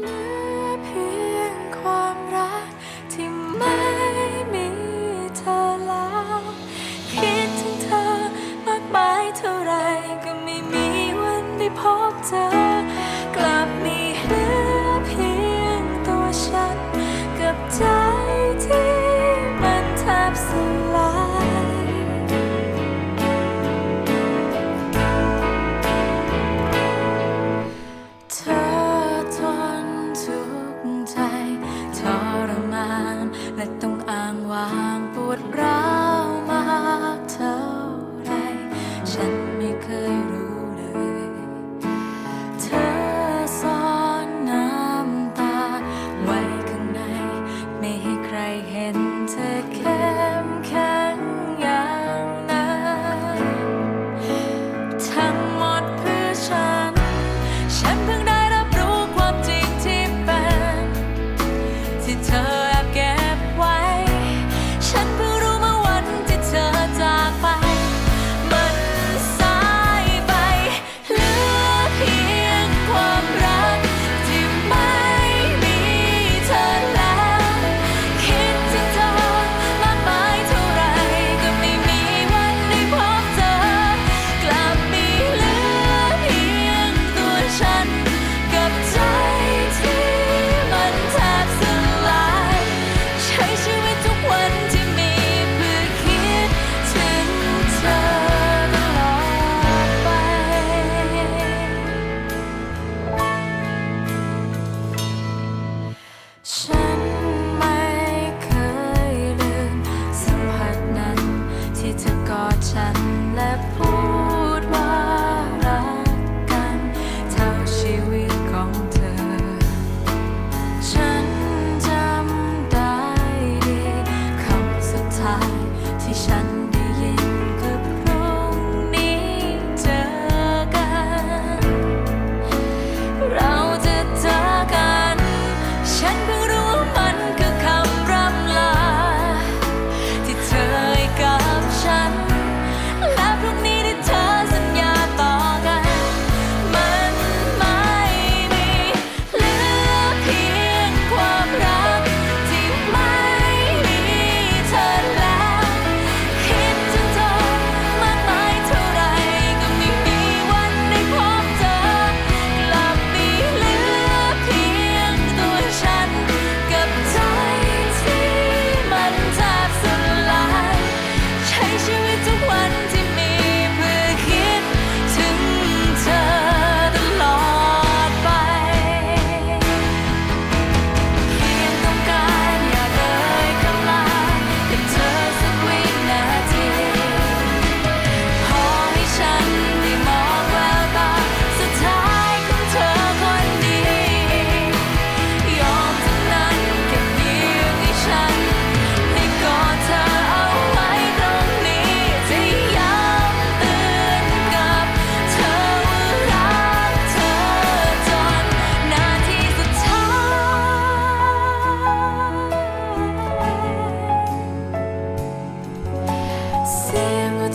ลื และต้องอ้างว่างปวดร้าวมากเท่าไร ฉันไม่เคยรู้เลย เธอซ่อนน้ำตา ไว้ข้างใน ไม่ให้ใครเห็นเธอแค้มแข็งอย่างนั้นทั้งหมดเพื่อฉัน ฉันเพิ่งได้รับรู้ความจริงที่เป็นที่เธอ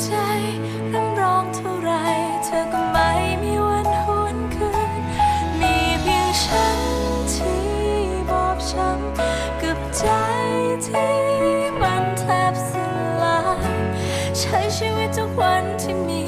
ใร่ำร้องเท่าไร เธอก็ไม่มีวันหวนคืน มีเพียงฉันที่บอบช้ำกับใจที่มันแทบสลาย ใช้ชีวิตทุกวันที่มี